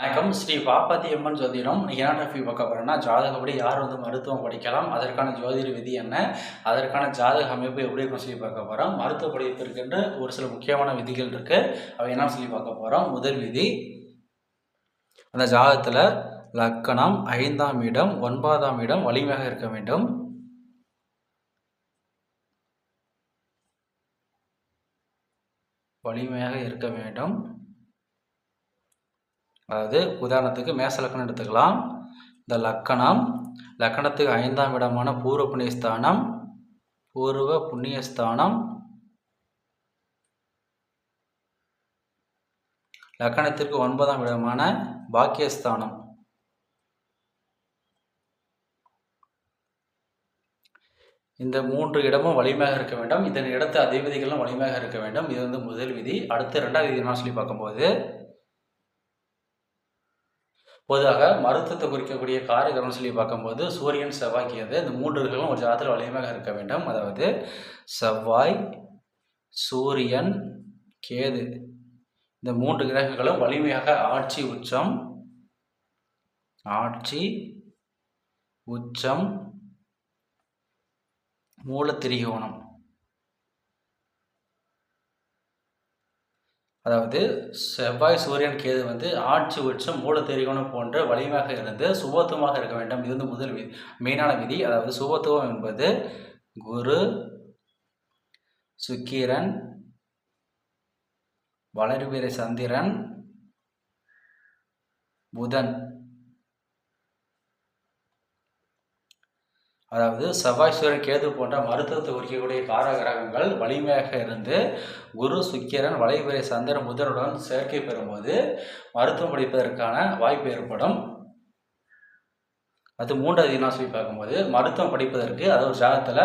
வணக்கம். ஸ்ரீ பாப்பாத்தி அம்மன் ஜோதிடம். இன்னைக்கு என்ன டாபிக் பார்க்க போறோம்னா ஜாதகப்படி யார் வந்து மருத்துவம் படிக்கலாம் அதற்கான ஜோதிட விதி என்ன அதற்கான ஜாதக அமைப்பு எப்படி இருக்கும் சொல்லி பார்க்க போகிறோம் மருத்துவ படிப்பிற்கென்று ஒரு சில முக்கியமான விதிகள் இருக்கு. அவை என்னன்னு சொல்லி பார்க்க போகிறோம் முதல் விதி அந்த ஜாதகத்தில் லக்கணம் ஐந்தாம் இடம் ஒன்பதாம் இடம் வலிமையாக இருக்க வேண்டும். வலிமையாக இருக்க வேண்டும். அதாவது உதாரணத்துக்கு மேச லக்கணம் எடுத்துக்கலாம். இந்த லக்கணம் லக்கணத்துக்கு ஐந்தாம் இடமான பூர்வ புண்ணியஸ்தானம் பூர்வ புண்ணியஸ்தானம் லக்கணத்திற்கு ஒன்பதாம் இடமான பாக்கியஸ்தானம். இந்த மூன்று இடமும் வலிமையாக இருக்க வேண்டும். இதன் இடத்து அதிபதிகளும் வலிமையாக இருக்க வேண்டும். இது வந்து முதல் விதி. அடுத்து ரெண்டாவது விதி என்ன சொல்லி பார்க்கும்போது பொதுவாக மருத்துவத்தை குறிக்கக்கூடிய காரகரம்னு சொல்லி பார்க்கும்போது சூரியன் செவ்வாய்க்கியது இந்த இந்த மூன்றுகளும் ஒரு ஜாதத்தில் வலிமையாக இருக்க வேண்டும். அதாவது செவ்வாய் சூரியன் கேது இந்த மூன்று கிரகங்களும் வலிமையாக ஆட்சி உச்சம் ஆட்சி உச்சம் மூலத்திரிகோணம். அதாவது செவ்வாய் சூரியன் கேது வந்து ஆட்சி உச்சம் மூல தெரிகோணம் போன்ற வலிமையாக இருந்து சுபத்துவமாக இருக்க வேண்டும். இது வந்து முதல் விதி மெயினான விதி. அதாவது சுபத்துவம் என்பது குரு சுக்கிரன் வளர்பிறை சந்திரன் புதன். அதாவது செவ்வாய் சூரியன் கேது போன்ற மருத்துவத்தை குறிக்கக்கூடிய காரகிரகங்கள் வலிமையாக இருந்து குரு சுக்கிரன் வலைபுறை சந்திரன் புதனுடன் சேர்க்கை பெறும்போது மருத்துவம் படிப்பதற்கான வாய்ப்பு ஏற்படும். அது மூன்றாவது என்ன சொல்லி பார்க்கும்போது மருத்துவம் படிப்பதற்கு அதாவது ஜாதகத்தில்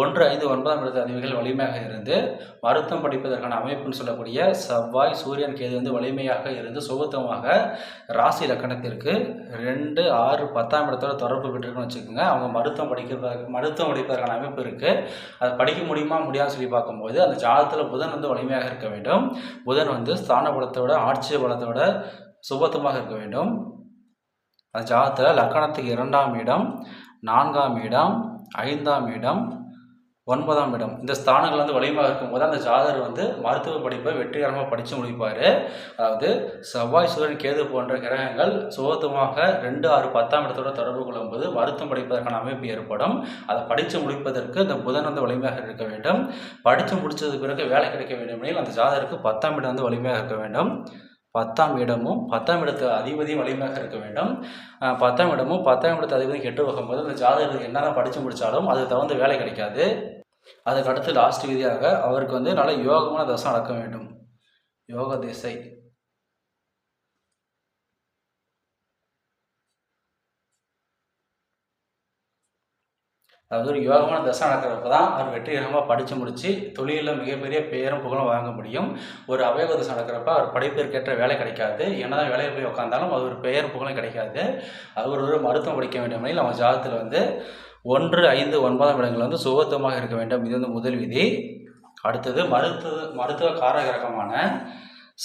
ஒன்று ஐந்து ஒன்பதாம் இடத்து அதிபதிகள் வலிமையாக இருந்து மருத்துவம் படிப்பதற்கான அமைப்புன்னு சொல்லக்கூடிய செவ்வாய் சூரியன் கேது வந்து வலிமையாக இருந்து சுபத்தமாக ராசி லக்கணத்திற்கு ரெண்டு ஆறு பத்தாம் இடத்தோட தொடர்பு பெற்றிருக்குன்னு வச்சுக்கோங்க. அவங்க மருத்துவம் படிக்கிறதுக்கு மருத்துவம் படிப்பதற்கான அமைப்பு இருக்குது அதை படிக்க முடியுமா முடியாதுன்னு சொல்லி பார்க்கும்போது அந்த ஜாதகத்தில் புதன் வந்து வலிமையாக இருக்க வேண்டும். புதன் வந்து ஸ்தான பலத்தோட ஆட்சி பலத்தோட சுபத்துவமாக இருக்க வேண்டும். அந்த ஜாதகத்தில் லக்கணத்துக்கு இரண்டாம் இடம் நான்காம் இடம் ஐந்தாம் இடம் ஒன்பதாம் இடம். இந்த ஸ்தானங்கள் வந்து வலிமையாக இருக்கும்போது அந்த ஜாதகர் வந்து மருத்துவ படிப்பை வெற்றிகரமாக படித்து முடிப்பார். அதாவது செவ்வாய் சூரியன் கேது போன்ற கிரகங்கள் சுகத்துவமாக ரெண்டு ஆறு பத்தாம் இடத்தோட தொடர்பு கொள்ளும்போது மருத்துவம் படிப்பதற்கான அமைப்பு ஏற்படும். அதை படித்து முடிப்பதற்கு இந்த புதன் வந்து வலிமையாக இருக்க வேண்டும். படித்து முடித்தது பிறகு வேலை கிடைக்க வேண்டும் எனில் அந்த ஜாதகருக்கு பத்தாம் இடம் வந்து வலிமையாக இருக்க வேண்டும். பத்தாம் இடமும் பத்தாம் இடத்து அதிபதியும் வலிமையாக இருக்க வேண்டும். பத்தாம் இடமும் பத்தாம் இடத்து அதிபதியும் கெட்டு போகும்போது அந்த ஜாதகருக்கு என்னென்ன படித்து முடித்தாலும் அது தகுந்த வேலை கிடைக்காது. அதுக்கு அடுத்து லாஸ்ட் விதியாக அவருக்கு வந்து நல்ல யோகமான தசை நடக்க வேண்டும். யோக திசை. அதாவது ஒரு யோகமான தசை நடக்கிறப்ப தான் அவர் வெற்றிகரமாக படித்து முடித்து தொழிலில் மிகப்பெரிய பெயரும் புகழும் வாங்க முடியும். ஒரு அவயோக தசை நடக்கிறப்ப அவர் படிப்பிற்கேற்ற வேலை கிடைக்காது. என்னதான் வேலையில் போய் உட்காந்தாலும் அது ஒரு பெயர் புகழும் கிடைக்காது. அவர் ஒரு மருத்துவம் படிக்க வேண்டிய முறையில் நம்ம ஜாதத்தில் வந்து ஒன்று ஐந்து ஒன்பதாம் இடங்கள் வந்து சுகத்துவமாக இருக்க வேண்டும். இது வந்து முதல் விதி. அடுத்தது மருத்துவ மருத்துவ காரகிரகமான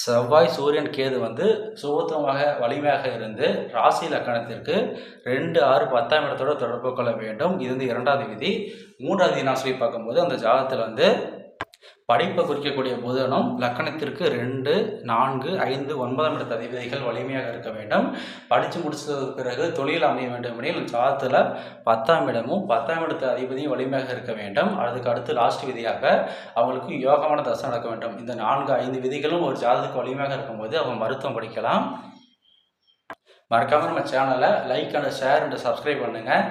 செவ்வாய் சூரியன் கேது வந்து சுபத்துவமாக வலிமையாக இருந்து ராசி லக்கணத்திற்கு ரெண்டு ஆறு பத்தாம் இடத்தோட தொடர்பு கொள்ள வேண்டும். இது வந்து இரண்டாவது விதி. மூன்றாவது நான் சொல்லி பார்க்கும்போது அந்த ஜாதகத்தில் வந்து படிப்பை குறிக்கக்கூடிய புதனும் லக்கணத்திற்கு ரெண்டு நான்கு ஐந்து ஒன்பதாம் இடத்த அதிபதிகள் வலிமையாக இருக்க வேண்டும். படித்து முடிச்சதுக்கு பிறகு தொழில் அமைய வேண்டும் எனில் ஜாதத்தில் பத்தாம் இடமும் பத்தாம் இடத்த அதிபதியும் வலிமையாக இருக்க வேண்டும். அதுக்கு அடுத்து லாஸ்ட் விதியாக அவங்களுக்கு யோகமான தசம் நடக்க வேண்டும். இந்த நான்கு ஐந்து விதிகளும் ஒரு ஜாதத்துக்கு வலிமையாக இருக்கும்போது அவங்க மருத்துவம் படிக்கலாம். மறக்காமல் நம்ம சேனலை like and share and subscribe பண்ணுங்கள்